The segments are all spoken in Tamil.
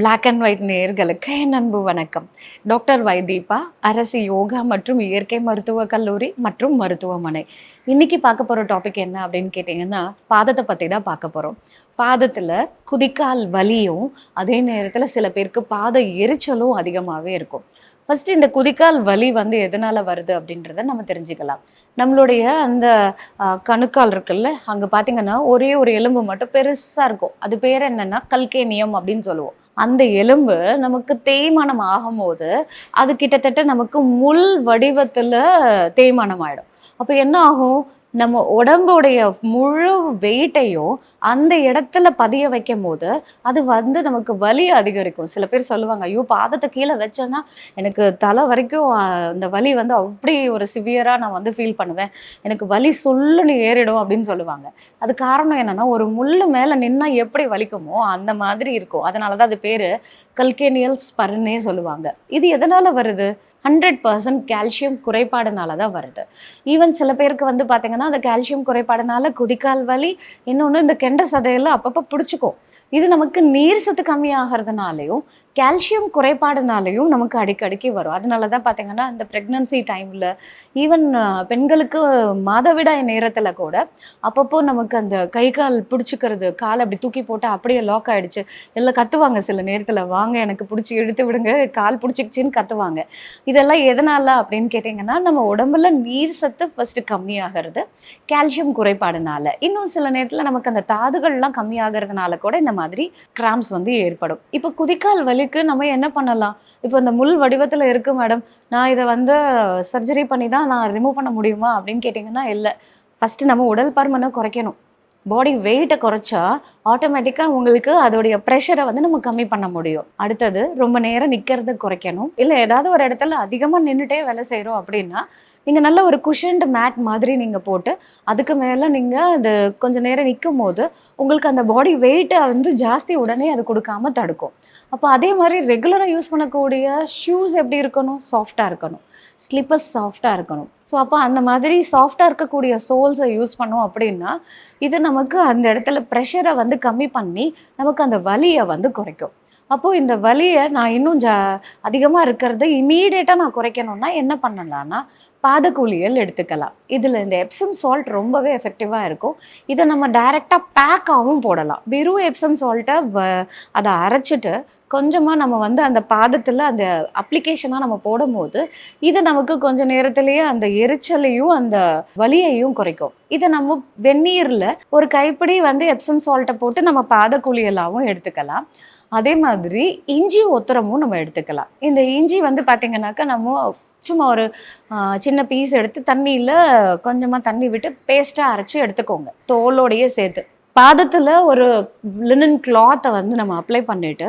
பிளாக் அண்ட் ஒயிட் நேர்களுக்கு என் அன்பு வணக்கம். டாக்டர் வைதீபா அரசு யோகா மற்றும் இயற்கை மருத்துவ கல்லூரி மற்றும் மருத்துவமனை. இன்னைக்கு பார்க்க போகிற டாபிக் என்ன அப்படின்னு கேட்டிங்கன்னா பாதத்தை பற்றி தான் பார்க்க போகிறோம் பாதத்தில் குதிக்கால் வலியும் அதே நேரத்தில் சில பேருக்கு பாத எரிச்சலும் அதிகமாகவே இருக்கும். ஃபர்ஸ்ட் இந்த குதிக்கால் வலி வந்து எதனால வருது அப்படின்றத நம்ம தெரிஞ்சுக்கலாம். நம்மளுடைய அந்த கணுக்கால் இருக்குல்ல அங்கே பார்த்தீங்கன்னா ஒரே ஒரு எலும்பு மட்டும் பெருசாக இருக்கும். அது பேர் என்னன்னா கல்கேனியம் அப்படின்னு சொல்லுவோம். அந்த எலும்பு நமக்கு தேய்மானம் ஆகும்போது அது கிட்டத்தட்ட நமக்கு முள் வடிவத்துல தேய்மானம் ஆயிடும் அப்போ என்ன ஆகும்? நம்ம உடம்புடைய முழு வெயிட்டையும் அந்த இடத்துல பதிய வைக்கும் போது அது வந்து நமக்கு வலி அதிகரிக்கும். சில பேர் சொல்லுவாங்க ஐயோ பாதத்தை கீழே வச்சேன்னா எனக்கு தலை வரைக்கும் அந்த வலி வந்து அப்படி ஒரு சிவியராக நான் வந்து ஃபீல் பண்ணுவேன். எனக்கு வலி சொல்லுன்னு ஏறிடும் அப்படின்னு சொல்லுவாங்க. அது காரணம் என்னன்னா ஒரு முள்ளு மேலே நின்னா எப்படி வலிக்குமோ அந்த மாதிரி இருக்கும். அதனால தான் அது பேர் கல்கேனியல் ஸ்பர்னே சொல்லுவாங்க. இது எதனால் வருது? ஹண்ட்ரட் பர்சன்ட் கால்சியம் குறைபாடுனால தான் வருது. ஈவன் சில பேருக்கு வந்து பார்த்தீங்கன்னா அந்த கால்சியம் குறைபாடுனால குதிக்கால் வலி இன்னொன்று இந்த கெண்ட சதையெல்லாம் அப்பப்போ பிடிச்சிக்கும். இது நமக்கு நீர் சத்து கம்மியாகிறதுனாலையும் கால்சியம் குறைபாடுனாலையும் நமக்கு அடிக்கடிக்கு வரும். அதனால தான் பார்த்தீங்கன்னா இந்த ப்ரெக்னன்சி டைமில் ஈவன் பெண்களுக்கு மாதவிடாய் நேரத்தில் கூட அப்பப்போ நமக்கு அந்த கை கால் பிடிச்சிக்கிறது கால் அப்படி தூக்கி போட்டு அப்படியே லாக் ஆகிடுச்சு எல்லாம் கத்துவாங்க சில நேரத்தில் வாங்க எனக்கு பிடிச்சி இழுத்து விடுங்க கால் பிடிச்சிக்கிச்சின்னு கத்துவாங்க. இதெல்லாம் எதனால அப்படின்னு கேட்டிங்கன்னா நம்ம உடம்புல நீர் சத்து ஃபஸ்ட்டு கம்மியாகிறது கால்சியம் குறைபாடுனால. இன்னும் சில நேரத்தில் நமக்கு அந்த தாதுகள்லாம் கம்மியாகிறதுனால கூட இந்த மாதிரி கிராம்ஸ் வந்து ஏற்படும். இப்போ குதிக்கால் வலிக்கு நம்ம என்ன பண்ணலாம்? இப்போ இந்த முள் வடிவத்தில் இருக்கு மேடம் நான் இதை வந்து சர்ஜரி பண்ணி தான் நான் ரிமூவ் பண்ண முடியுமா அப்படின்னு கேட்டிங்கன்னா இல்லை. ஃபஸ்ட்டு நம்ம உடல் பருமனை குறைக்கணும். பாடி வெயிட்டை குறைச்சா ஆட்டோமேட்டிக்காக உங்களுக்கு அதோடைய ப்ரெஷரை வந்து நம்ம கம்மி பண்ண முடியும். அடுத்தது ரொம்ப நேரம் நிற்கிறத குறைக்கணும். இல்லை ஏதாவது ஒரு இடத்துல அதிகமாக நின்றுட்டே வேலை செய்கிறோம் அப்படின்னா நீங்கள் நல்ல ஒரு குஷன்டு மேட் மாதிரி நீங்கள் போட்டு அதுக்கு மேலே நீங்கள் அது கொஞ்சம் நேரம் நிற்கும் போது உங்களுக்கு அந்த பாடி வெயிட்டை வந்து ஜாஸ்தி உடனே அது கொடுக்காம தடுக்கும். அப்போ அதே மாதிரி ரெகுலராக யூஸ் பண்ணக்கூடிய ஷூஸ் எப்படி இருக்கணும்? சாஃப்டாக இருக்கணும். ஸ்லிப்பர்ஸ் சாஃப்டாக இருக்கணும். ஸோ அப்போ அந்த மாதிரி சாஃப்டாக இருக்கக்கூடிய சோல்ஸை யூஸ் பண்ணோம் அப்படின்னா இது நமக்கு அந்த இடத்துல ப்ரெஷரை வந்து கம்மி பண்ணி நமக்கு அந்த வலியை வந்து குறைக்கும். அப்போது இந்த வலியை நான் இன்னும் ஜா அதிகமாக இருக்கிறத இமீடியட்டாக நான் குறைக்கணும்னா என்ன பண்ணலாம்னா பாதக்கூலியல் எடுத்துக்கலாம். இதில் இந்த எப்சம் சால்ட் ரொம்பவே எஃபெக்டிவாக இருக்கும். இதை நம்ம டைரெக்டாக பேக்காகவும் போடலாம். வெறும் எப்சம் சால்ட்டை அதை அரைச்சிட்டு கொஞ்சமாக நம்ம வந்து அந்த பாதத்தில் அந்த அப்ளிகேஷனாக நம்ம போடும்போது இது நமக்கு கொஞ்ச நேரத்திலேயே அந்த எரிச்சலையும் அந்த வலியையும் குறைக்கும். இதை நம்ம வெந்நீரில் ஒரு கைப்பிடி வந்து எப்சம் சால்ட்டை போட்டு நம்ம பாதக்கூலிகளாகவும் எடுத்துக்கலாம். அதே மாதிரி இஞ்சி ஒத்தரமும் நம்ம எடுத்துக்கலாம். இந்த இஞ்சி வந்து பார்த்திங்கனாக்கா நம்ம சும்மா ஒரு சின்ன பீஸ் எடுத்து தண்ணியில் கொஞ்சமாக தண்ணி விட்டு பேஸ்ட்டாக அரைச்சி எடுத்துக்கோங்க. தோலோடையே சேர்த்து. பாதத்தில் ஒரு லினன் கிளாத்தை வந்து நம்ம அப்ளை பண்ணிட்டு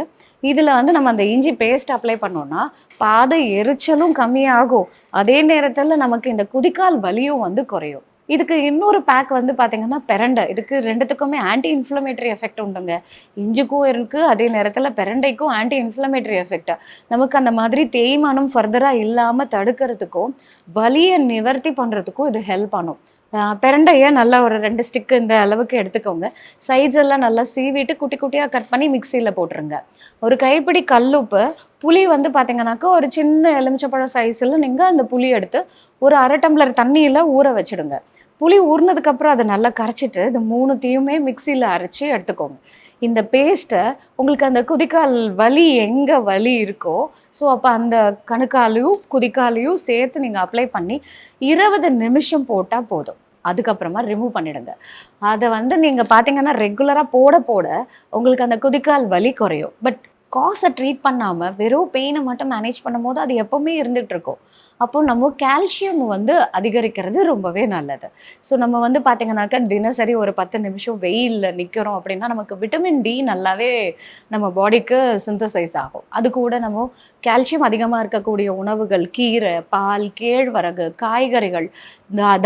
இதில் வந்து நம்ம அந்த இஞ்சி பேஸ்ட் அப்ளை பண்ணோன்னா பாத எரிச்சலும் கம்மியாகும். அதே நேரத்தில் நமக்கு இந்த குதிக்கால் வலியும் வந்து குறையும். இதுக்கு இன்னொரு பேக் வந்து பார்த்தீங்கன்னா பெரண்டை. இதுக்கு ரெண்டுத்துக்குமே ஆன்டி இன்ஃப்ளமேட்டரி எஃபெக்ட் உண்டுங்க. இஞ்சுக்கும் இருக்குது அதே நேரத்தில் பெரண்டைக்கும் ஆன்டி இன்ஃப்ளமேட்டரி எஃபெக்ட் நமக்கு அந்த மாதிரி தேய்மானம் ஃபர்தராக இல்லாமல் தடுக்கிறதுக்கும் வலியை நிவர்த்தி பண்ணுறதுக்கும் இது ஹெல்ப் பண்ணும். பெரண்டையை நல்லா ஒரு ரெண்டு ஸ்டிக்கு இந்த அளவுக்கு எடுத்துக்கோங்க. சைஸ் எல்லாம் நல்லா சீவிட்டு குட்டி குட்டியாக கட் பண்ணி மிக்சியில் போட்டுருங்க. ஒரு கைப்பிடி கல்லுப்பு புளி வந்து பார்த்தீங்கன்னாக்கா ஒரு சின்ன எலுமிச்சப்பழம் சைஸில் நீங்கள் அந்த புளி எடுத்து ஒரு அரை டம்ளர் தண்ணியில் ஊற வச்சுடுங்க. புளி ஊறினதுக்கப்புறம் அதை நல்லா கரைச்சிட்டு இந்த மூணுத்தையுமே மிக்சியில் அரைச்சி எடுத்துக்கோங்க. இந்த பேஸ்ட்டை உங்களுக்கு அந்த குதிக்கால் வலி எங்கே வலி இருக்கோ ஸோ அப்போ அந்த கணுக்காலையும் குதிக்காலையும் சேர்த்து நீங்கள் அப்ளை பண்ணி இருபது நிமிஷம் போட்டால் போதும். அதுக்கப்புறமா ரிமூவ் பண்ணிடுங்க. அதை வந்து நீங்கள் பார்த்தீங்கன்னா ரெகுலராக போட போட உங்களுக்கு அந்த குதிக்கால் வலி குறையும். பட் காசை ட்ரீட் பண்ணாமல் வெறும் பெயினை மட்டும் மேனேஜ் பண்ணும்போது அது எப்போவுமே இருந்துகிட்டு இருக்கும் அப்போ நம்ம கால்சியம் வந்து அதிகரிக்கிறது ரொம்பவே நல்லது. ஸோ நம்ம வந்து பார்த்தீங்கன்னாக்கா தினசரி ஒரு பத்து நிமிஷம் வெயிலில் நிற்கிறோம் அப்படின்னா நமக்கு விட்டமின் டி நல்லாவே நம்ம பாடிக்கு சிந்தசைஸ் ஆகும். அது கூட நம்ம கால்சியம் அதிகமாக இருக்கக்கூடிய உணவுகள் கீரை பால் கேழ்வரகு காய்கறிகள்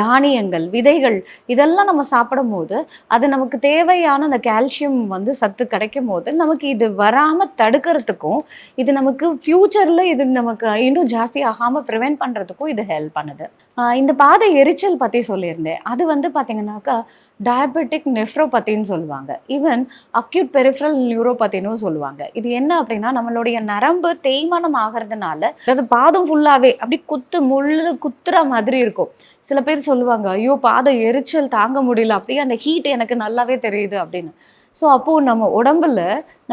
தானியங்கள் விதைகள் இதெல்லாம் நம்ம சாப்பிடும் போது அது நமக்கு தேவையான அந்த கால்சியம் வந்து சத்து கிடைக்கும் போது நமக்கு இது வராமல் தடுக்கிறதுக்கும் இது நமக்கு ஃப்யூச்சரில் இது நமக்கு இன்னும் ஜாஸ்தி ஆகாமல் ப்ரிவென்ட் பண்றதுக்கும் இது ஹெல்ப் பண்ணுது. ஆஹ் இந்த பாத எரிச்சல் பத்தி சொல்லியிருந்தேன். அது வந்து பாத்தீங்கன்னாக்கா டயபெட்டிக் நெஃப்ரோபத்தின்னு சொல்லுவாங்க. ஈவன் அக்யூட் பெரிஃபரல் நியூரோபத்தினும் சொல்லுவாங்க. இது என்ன அப்படின்னா நம்மளுடைய நரம்பு தேய்மானம் ஆகிறதுனால அதாவது பாதம் ஃபுல்லாவே அப்படி குத்து முள்ளு குத்துற மாதிரி இருக்கும். சில பேர் சொல்லுவாங்க ஐயோ பாதம் எரிச்சல் தாங்க முடியல. அப்படியே அந்த ஹீட் எனக்கு நல்லாவே தெரியுது அப்படின்னு. ஸோ அப்போது நம்ம உடம்புல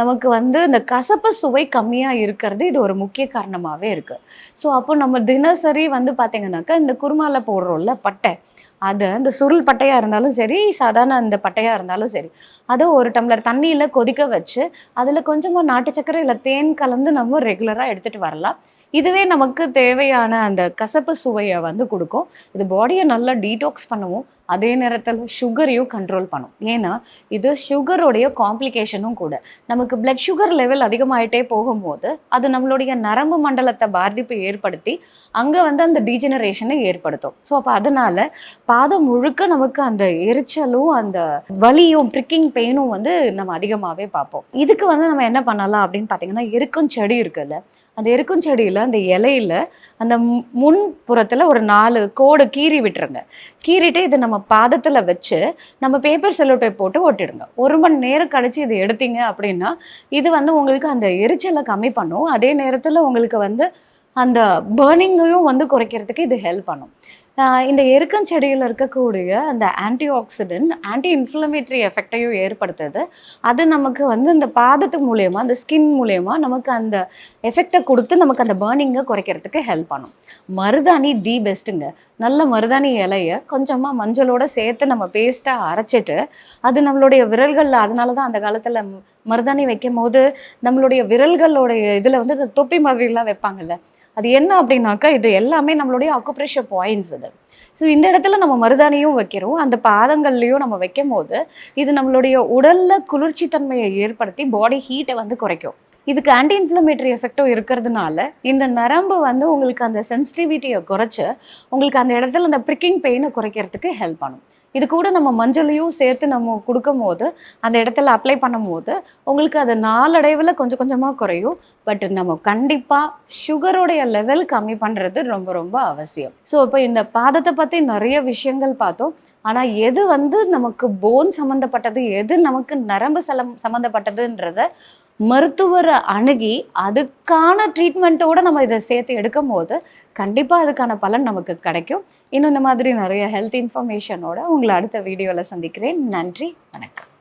நமக்கு வந்து இந்த கசப்பு சுவை கம்மியாக இருக்கிறது இது ஒரு முக்கிய காரணமாகவே இருக்குது ஸோ அப்போ நம்ம தினசரி வந்து பார்த்தீங்கன்னாக்கா இந்த குருமாவில் போடுறோம்ல பட்டை. அதை இந்த சுருள் பட்டையாக இருந்தாலும் சரி சாதாரண அந்த பட்டையாக இருந்தாலும் சரி அதை ஒரு டம்ளர் தண்ணியில் கொதிக்க வச்சு அதில் கொஞ்சமாக நாட்டு சக்கரை இல்லை தேன் கலந்து நம்ம ரெகுலராக எடுத்துகிட்டு வரலாம். இதுவே நமக்கு தேவையான அந்த கசப்பு சுவையை வந்து கொடுக்கும். இது பாடியை நல்லா டீடாக்ஸ் பண்ணவும். அதே நேரத்தில் சுகரையும் கண்ட்ரோல் பண்ணும். ஏன்னா இது சுகருடைய காம்ப்ளிகேஷனும் கூட. நமக்கு பிளட் சுகர் லெவல் அதிகமாயிட்டே போகும்போது அது நம்மளுடைய நரம்பு மண்டலத்தை பாதிப்பு ஏற்படுத்தி அங்கே வந்து அந்த டீஜெனரேஷனை ஏற்படுத்தும். ஸோ அப்போ அதனால பாதம் முழுக்க நமக்கு அந்த எரிச்சலும் அந்த வலியும் ப்ரிக்கிங் பெயினும் வந்து நம்ம அதிகமாகவே பார்ப்போம். இதுக்கு வந்து நம்ம என்ன பண்ணலாம் அப்படின்னு பார்த்தீங்கன்னா எருக்கும் செடி இருக்குல்ல அந்த எருக்கும் செடியில் அந்த இலையில அந்த முன் புறத்தில் ஒரு நாலு கோடு கீறி விட்டுருங்க. கீறிட்டு இதை நம்ம பாதத்தில் வச்சு நம்ம பேப்பர் செல்லோட்டை போட்டு ஒட்டிடுங்க. ஒரு மணி நேரம் கழித்து இதை எடுத்தீங்க அப்படின்னா இது வந்து உங்களுக்கு அந்த எரிச்சலை கம்மி பண்ணும். அதே நேரத்தில் உங்களுக்கு வந்து அந்த பேர்னிங்கையும் வந்து குறைக்கிறதுக்கு இது ஹெல்ப் பண்ணும். இந்த எருக்கஞ்செடியில் இருக்கக்கூடிய அந்த ஆன்டி ஆக்சிடென்ட் ஆன்டி இன்ஃப்ளமேட்டரி எஃபெக்டையும் ஏற்படுத்துது. அது நமக்கு வந்து இந்த பாதத்து மூலயமா அந்த ஸ்கின் மூலயமா நமக்கு அந்த எஃபெக்டை கொடுத்து நமக்கு அந்த பேர்னிங்கை குறைக்கிறதுக்கு ஹெல்ப் பண்ணும். மருதாணி தி பெஸ்ட்டுங்க நல்ல மருதாணி இலையை கொஞ்சமாக மஞ்சளோட சேர்த்து நம்ம பேஸ்ட்டாக அரைச்சிட்டு அது நம்மளுடைய விரல்களில் அதனால தான் அந்த காலத்தில் மருதாணி வைக்கும் போது நம்மளுடைய விரல்களுடைய இதில் வந்து இந்த தொப்பி மாதிரிலாம் வைப்பாங்கல்ல அது என்ன அப்படின்னாக்கா இது எல்லாமே நம்மளுடைய அக்குப்ரேஷர் பாயிண்ட்ஸ் இது. ஸோ இந்த இடத்துல நம்ம மருதாணியும் வைக்கிறோம். அந்த பாதங்கள்லையும் நம்ம வைக்கும் போது இது நம்மளுடைய உடலில் குளிர்ச்சி தன்மையை ஏற்படுத்தி பாடி ஹீட்டை வந்து குறைக்கும். இதுக்கு ஆன்டி இன்ஃப்ளமேட்டரி எஃபெக்டும் இருக்கிறதுனால இந்த நரம்பு வந்து உங்களுக்கு அந்த சென்சிட்டிவிட்டியை குறைச்சி உங்களுக்கு அந்த இடத்துல அந்த ப்ரிக்கிங் பெயினை குறைக்கிறதுக்கு ஹெல்ப் பண்ணும். இது கூட நம்ம மஞ்சளையும் சேர்த்து நம்ம கொடுக்கும் போது அந்த இடத்துல அப்ளை பண்ணும் போது உங்களுக்கு அது நாளடைவில் கொஞ்சம் கொஞ்சமாக குறையும். பட் நம்ம கண்டிப்பாக சுகருடைய லெவல் கம்மி பண்ணுறது ரொம்ப ரொம்ப அவசியம். ஸோ இப்போ இந்த பாதத்தை பற்றி நிறைய விஷயங்கள் பார்த்தோம். ஆனால் எது வந்து நமக்கு போன் சம்மந்தப்பட்டது எது நமக்கு நரம்பு சலம் சம்மந்தப்பட்டதுன்றத மருத்துவரை அணுகி அதுக்கான ட்ரீட்மெண்ட்டோட நம்ம இதை சேர்த்து எடுக்கும் போது கண்டிப்பாக அதுக்கான பலன் நமக்கு கிடைக்கும். இன்னும் இந்த மாதிரி நிறைய ஹெல்த் இன்ஃபர்மேஷனோட உங்களை அடுத்த வீடியோவில் சந்திக்கிறேன். நன்றி வணக்கம்.